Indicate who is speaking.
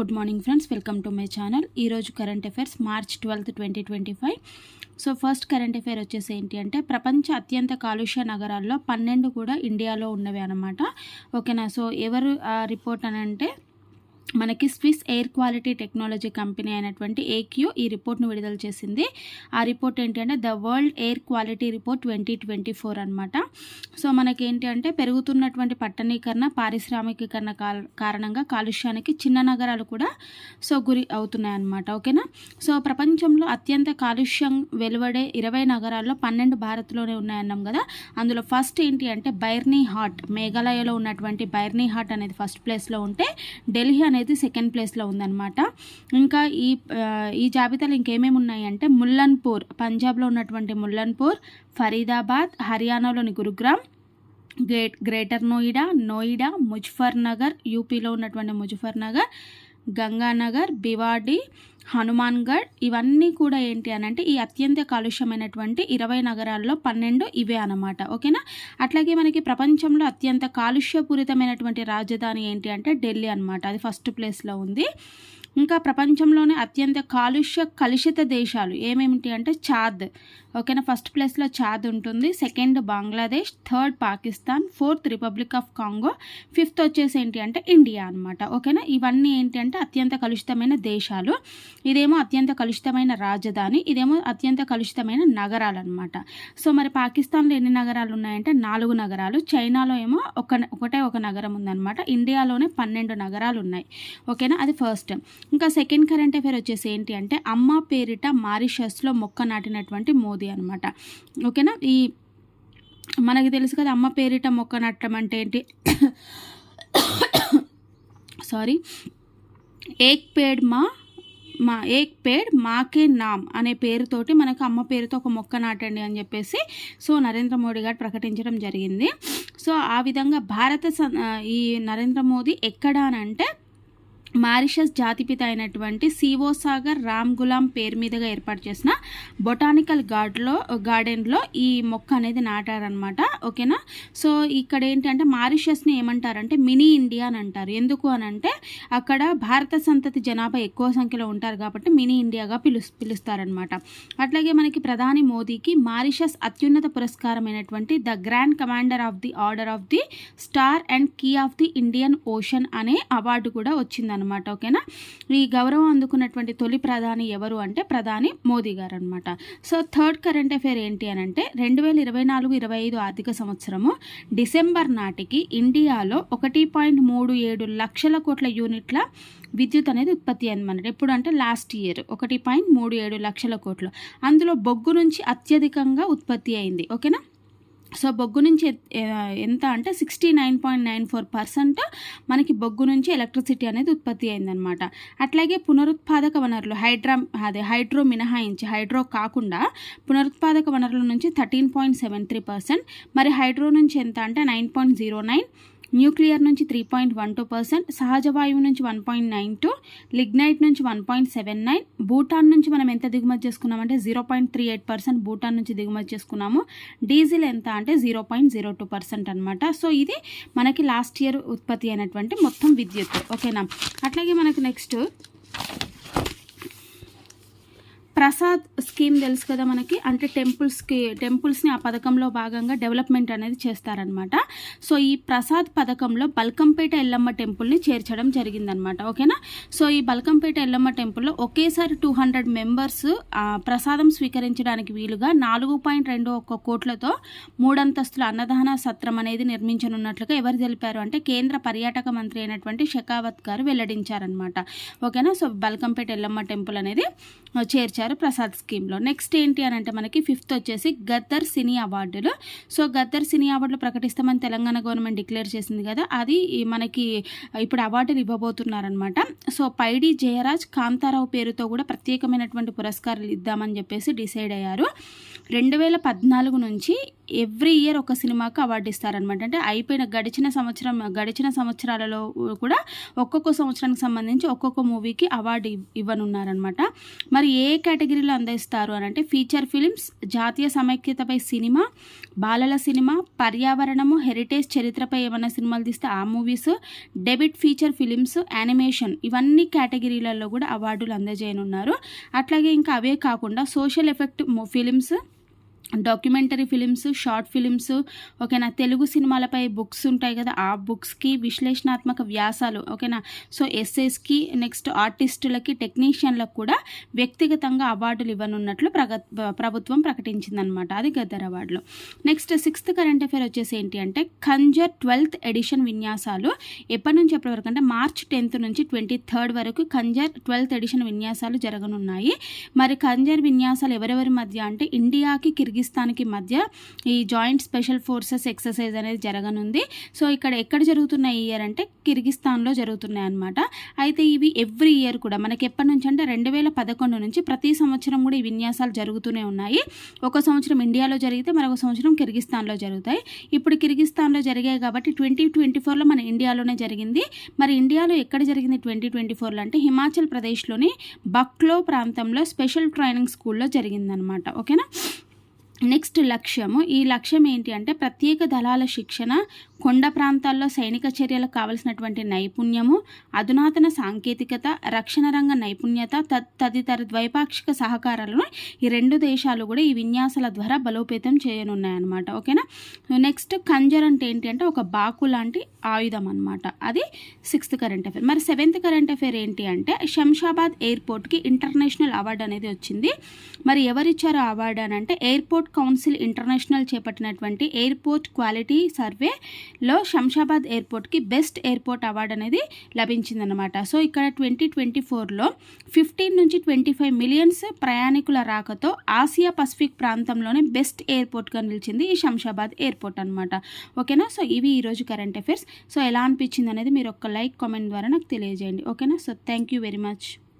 Speaker 1: Good morning friends welcome to my channel. ఈరోజు current affairs March twelfth twenty twenty five so first current affair వచ్చేసి ఏంటి అంటే ప్రపంచ అత్యంత కాలుష్య నగరాల్లో పన్నెండు కూడా ఇండియాలో ఉన్నవి అనమాట ఓకేనా? సో ఎవరు రిపోర్ట్ అని అంటే మనకి Swiss air quality technology company అయినటువంటి ఏక్యూ ఈ రిపోర్ట్ను విడుదల చేసింది. ఆ రిపోర్ట్ ఏంటంటే the world air quality report twenty twenty four అనమాట సో మనకి ఏంటి అంటే పెరుగుతున్నటువంటి పట్టణీకరణ పారిశ్రామికీకరణ కారణంగా కాలుష్యానికి చిన్న నగరాలు కూడా సో గురి అవుతున్నాయి అన్నమాట. ఓకేనా? సో ప్రపంచంలో అత్యంత కాలుష్యం వెలువడే ఇరవై నగరాల్లో పన్నెండు భారత్లోనే ఉన్నాయన్నాం కదా. అందులో ఫస్ట్ ఏంటి అంటే బైర్నీ హాట్ మేఘాలయలో ఉన్నటువంటి బైర్నీ హాట్ అనేది ఫస్ట్ ప్లేస్లో ఉంటే ఢిల్లీ అనేది అనేది సెకండ్ ప్లేస్లో ఉందన్నమాట. ఇంకా ఈ ఈ జాబితాలో ఇంకేమేమి ఉన్నాయి అంటే ముల్లన్పూర్ పంజాబ్లో ఉన్నటువంటి ముల్లన్పూర్ ఫరీదాబాద్ హర్యానాలోని గురుగ్రామ్ గ్రేట్ గ్రేటర్ నోయిడా నోయిడా ముజఫర్ నగర్ యూపీలో ఉన్నటువంటి ముజఫర్ నగర్ గంగానగర్ బివాడి హనుమాన్గఢ్ ఇవన్నీ కూడా ఏంటి అని అంటే ఈ అత్యంత కాలుష్యమైనటువంటి ఇరవై నగరాల్లో పన్నెండు ఇవే అనమాట ఓకేనా? అట్లాగే మనకి ప్రపంచంలో అత్యంత కాలుష్యపూరితమైనటువంటి రాజధాని ఏంటి అంటే ఢిల్లీ అనమాట అది ఫస్ట్ ప్లేస్లో ఉంది. ఇంకా ప్రపంచంలోనే అత్యంత కాలుష్య కలుషిత దేశాలు ఏమేమిటి అంటే చాద్. ఓకేనా? ఫస్ట్ ప్లేస్లో చాద్ ఉంటుంది. Second Bangladesh third Pakistan fourth republic of Congo fifth వచ్చేసి ఏంటి అంటే ఇండియా అనమాట ఓకేనా? ఇవన్నీ ఏంటి అంటే అత్యంత కలుషితమైన దేశాలు. ఇదేమో అత్యంత కలుషితమైన రాజధాని. ఇదేమో అత్యంత కలుషితమైన నగరాలు అనమాట సో మరి పాకిస్తాన్లో ఎన్ని నగరాలు ఉన్నాయంటే నాలుగు నగరాలు. చైనాలో ఏమో ఒక ఒకటే ఒక నగరం ఉందన్నమాట. ఇండియాలోనే పన్నెండు నగరాలు ఉన్నాయి. ఓకేనా? అది ఫస్ట్. ఇంకా సెకండ్ కరెంట్ అఫేర్ వచ్చేసి ఏంటి అంటే అమ్మ పేరిట మారిషస్లో మొక్క నాటినటువంటి మోదీ అనమాట ఓకేనా? ఈ మనకి తెలుసు కదా అమ్మ పేరిట మొక్క నాటడం అంటే ఏంటి? సారీ. ఏక్ పేడ్ మా మా ఏక్ పేడ్ మాకే నామ్ అనే పేరుతోటి మనకు అమ్మ పేరుతో ఒక మొక్క నాటండి అని చెప్పేసి సో నరేంద్ర మోడీ గారు ప్రకటించడం జరిగింది. సో ఆ విధంగా భారత ఈ నరేంద్ర మోదీ ఎక్కడ అని అంటే మారిషస్ జాతిపిత అయినటువంటి సివోసాగర్ రామ్ గులాం పేరు మీదుగా ఏర్పాటు చేసిన బొటానికల్ గార్డ్లో గార్డెన్లో ఈ మొక్క అనేది నాటారనమాట ఓకేనా? సో ఇక్కడ ఏంటంటే మారిషస్ని ఏమంటారంటే మినీ ఇండియా అని అంటారు. ఎందుకు అని అంటే అక్కడ భారత సంతతి జనాభా ఎక్కువ సంఖ్యలో ఉంటారు కాబట్టి మినీ ఇండియాగా పిలు పిలుస్తారనమాట అట్లాగే మనకి ప్రధాని మోదీకి మారిషస్ అత్యున్నత పురస్కారమైనటువంటి the grand commander of the order of the star and key of the Indian Ocean అనే అవార్డు కూడా వచ్చింది అనమాట ఓకేనా? ఈ గౌరవం అందుకున్నటువంటి తొలి ప్రధాని ఎవరు అంటే ప్రధాని మోదీ గారు అనమాట సో థర్డ్ కరెంట్ అఫేర్ ఏంటి అని అంటే రెండు వేల ఇరవై నాలుగు ఇరవై ఐదు ఆర్థిక సంవత్సరము డిసెంబర్ నాటికి ఇండియాలో ఒకటి పాయింట్ మూడు ఏడు లక్షల కోట్ల యూనిట్ల విద్యుత్ అనేది ఉత్పత్తి అయిందన్నమాట ఎప్పుడు అంటే లాస్ట్ ఇయర్ ఒకటి పాయింట్ మూడు ఏడు లక్షల కోట్లు. అందులో బొగ్గు నుంచి అత్యధికంగా ఉత్పత్తి అయింది ఓకేనా? సో బొగ్గు నుంచి ఎంత అంటే sixty nine point nine four percent మనకి బొగ్గు నుంచి ఎలక్ట్రిసిటీ అనేది ఉత్పత్తి అయిందనమాట అట్లాగే పునరుత్పాదక వనరులు హైడ్రా అదే హైడ్రో మినహాయించి హైడ్రో కాకుండా పునరుత్పాదక వనరుల నుంచి thirteen point seven three percent మరి హైడ్రో నుంచి ఎంత అంటే nine point zero nine nuclear నుంచి three point one two percent సహజ వాయువు నుంచి one point nine two lignite నుంచి one point seven nine Bhutan నుంచి మనం ఎంత దిగుమతి చేసుకున్నామంటే zero point three eight percent Bhutan నుంచి దిగుమతి చేసుకున్నాము. డీజిల్ ఎంత అంటే zero point zero two percent అనమాట సో ఇది మనకి లాస్ట్ ఇయర్ ఉత్పత్తి అయినటువంటి మొత్తం విద్యుత్. ఓకేనా? అట్లాగే మనకు నెక్స్ట్ ప్రసాద్ స్కీమ్ తెలుసు కదా మనకి? అంటే టెంపుల్స్కి టెంపుల్స్ని ఆ పథకంలో భాగంగా డెవలప్మెంట్ అనేది చేస్తారనమాట. సో ఈ ప్రసాద్ పథకంలో బల్కంపేట ఎల్లమ్మ టెంపుల్ని చేర్చడం జరిగిందనమాట. ఓకేనా? సో ఈ బల్కంపేట ఎల్లమ్మ టెంపుల్లో ఒకేసారి టూ హండ్రెడ్ మెంబర్స్ ప్రసాదం స్వీకరించడానికి వీలుగా నాలుగు పాయింట్ రెండు ఒక్క కోట్లతో మూడంతస్తుల అన్నదాన సత్రం అనేది నిర్మించనున్నట్లుగా ఎవరు తెలిపారు అంటే కేంద్ర పర్యాటక మంత్రి అయినటువంటి షెకావత్ గారు వెల్లడించారనమాట. ఓకేనా? సో బల్కంపేట ఎల్లమ్మ టెంపుల్ అనేది చేర్చారు ప్రసాద్ స్కీమ్లో. నెక్స్ట్ ఏంటి అని అంటే మనకి ఫిఫ్త్ వచ్చేసి గద్దర్ సినీ అవార్డులు. సో గద్దర్ సినీ అవార్డులు ప్రకటిస్తామని తెలంగాణ గవర్నమెంట్ డిక్లేర్ చేసింది కదా అది మనకి ఇప్పుడు అవార్డులు ఇవ్వబోతున్నారనమాట సో పైడి జయరాజ్ కాంతారావు పేరుతో కూడా ప్రత్యేకమైనటువంటి పురస్కారాలు ఇద్దామని చెప్పేసి డిసైడ్ అయ్యారు. రెండు వేల పద్నాలుగు నుంచి ఎవ్రీ ఇయర్ ఒక సినిమాకు అవార్డు ఇస్తారనమాట అంటే అయిపోయిన గడిచిన సంవత్సరం గడిచిన సంవత్సరాలలో కూడా ఒక్కొక్క సంవత్సరానికి సంబంధించి ఒక్కొక్క మూవీకి అవార్డు ఇవ్వనున్నారనమాట మరి ఏ కేటగిరీలో అందిస్తారు అని అంటే ఫీచర్ ఫిలిమ్స్ జాతీయ సమైక్యతపై సినిమా బాలల సినిమా పర్యావరణము హెరిటేజ్ చరిత్రపై ఏమైనా సినిమాలు తీస్తే ఆ movies debit feature films animation ఇవన్నీ కేటగిరీలలో కూడా అవార్డులు అందజేయనున్నారు. అట్లాగే ఇంకా అవే కాకుండా social effect films documentary films short films ఓకేనా తెలుగు సినిమాలపై బుక్స్ ఉంటాయి కదా ఆ బుక్స్కి విశ్లేషణాత్మక వ్యాసాలు ఓకేనా. సో ఎస్ఎస్కి నెక్స్ట్ ఆర్టిస్టులకి టెక్నీషియన్లకు కూడా వ్యక్తిగతంగా అవార్డులు ఇవ్వనున్నట్లు ప్రగ ప్రభుత్వం ప్రకటించిందనమాట అది గద్దర్ అవార్డులు. నెక్స్ట్ సిక్స్త్ కరెంట్ అఫేర్ వచ్చేసి ఏంటి అంటే ఖంజర్ ట్వెల్త్ ఎడిషన్ విన్యాసాలు ఎప్పటి నుంచి ఎప్పటి వరకు అంటే మార్చ్ టెన్త్ నుంచి ట్వంటీ థర్డ్ వరకు ఖంజర్ ట్వెల్త్ ఎడిషన్ విన్యాసాలు జరగనున్నాయి. మరి ఖంజర్ విన్యాసాలు ఎవరెవరి మధ్య అంటే ఇండియాకి కిర్గి కిర్గిస్తాన్కి మధ్య ఈ జాయింట్ స్పెషల్ ఫోర్సెస్ ఎక్సర్సైజ్ అనేది జరగనుంది. సో ఇక్కడ ఎక్కడ జరుగుతున్నాయి ఇయర్ అంటే కిర్గిస్తాన్లో జరుగుతున్నాయి అనమాట అయితే ఇవి ఎవ్రీ ఇయర్ కూడా మనకి ఎప్పటి నుంచి అంటే రెండు వేల పదకొండు నుంచి ప్రతి సంవత్సరం కూడా ఈ విన్యాసాలు జరుగుతూనే ఉన్నాయి. ఒక సంవత్సరం ఇండియాలో జరిగితే మరొక సంవత్సరం కిర్గిస్తాన్లో జరుగుతాయి. ఇప్పుడు కిర్గిస్తాన్లో జరిగాయి కాబట్టి ట్వంటీ ట్వంటీ ఫోర్లో మన ఇండియాలోనే జరిగింది. మరి ఇండియాలో ఎక్కడ జరిగింది ట్వంటీ ట్వంటీ ఫోర్లో అంటే హిమాచల్ ప్రదేశ్లోని బక్లో ప్రాంతంలో స్పెషల్ ట్రైనింగ్ స్కూల్లో జరిగిందనమాట ఓకేనా? నెక్స్ట్ లక్ష్యము ఈ లక్ష్యం ఏంటి అంటే ప్రత్యేక దళాల శిక్షణ కొండ ప్రాంతాల్లో సైనిక చర్యలకు కావలసినటువంటి నైపుణ్యము అధునాతన సాంకేతికత రక్షణ రంగ నైపుణ్యత తదితర ద్వైపాక్షిక సహకారాలను ఈ రెండు దేశాలు కూడా ఈ విన్యాసాల ద్వారా బలోపేతం చేయనున్నాయన్నమాట. ఓకేనా? నెక్స్ట్ కంజర్ అంటే ఏంటి అంటే ఒక బాకు లాంటి ఆయుధం అనమాట అది సిక్స్త్ కరెంట్ అఫేర్. మరి సెవెంత్ కరెంట్ అఫేర్ ఏంటి అంటే శంషాబాద్ ఎయిర్పోర్ట్కి ఇంటర్నేషనల్ అవార్డు అనేది వచ్చింది. మరి ఎవరిచ్చారు అవార్డు అని అంటే ఎయిర్పోర్ట్ కౌన్సిల్ ఇంటర్నేషనల్ చేపట్టినటువంటి ఎయిర్పోర్ట్ క్వాలిటీ సర్వేలో శంషాబాద్ ఎయిర్పోర్ట్కి బెస్ట్ ఎయిర్పోర్ట్ అవార్డు అనేది లభించిందనమాట సో ఇక్కడ ట్వంటీ ట్వంటీ ఫోర్లో ఫిఫ్టీన్ నుంచి ట్వంటీ ఫైవ్ మిలియన్స్ ప్రయాణికుల రాకతో ఆసియా పసిఫిక్ ప్రాంతంలోనే బెస్ట్ ఎయిర్పోర్ట్గా నిలిచింది ఈ శంషాబాద్ ఎయిర్పోర్ట్ అనమాట ఓకేనా? సో ఇవి ఈరోజు కరెంట్ అఫైర్స్. సో ఎలా అనిపించింది అనేది మీరు ఒక లైక్ కామెంట్ ద్వారా నాకు తెలియజేయండి. ఓకేనా? So thank you very much.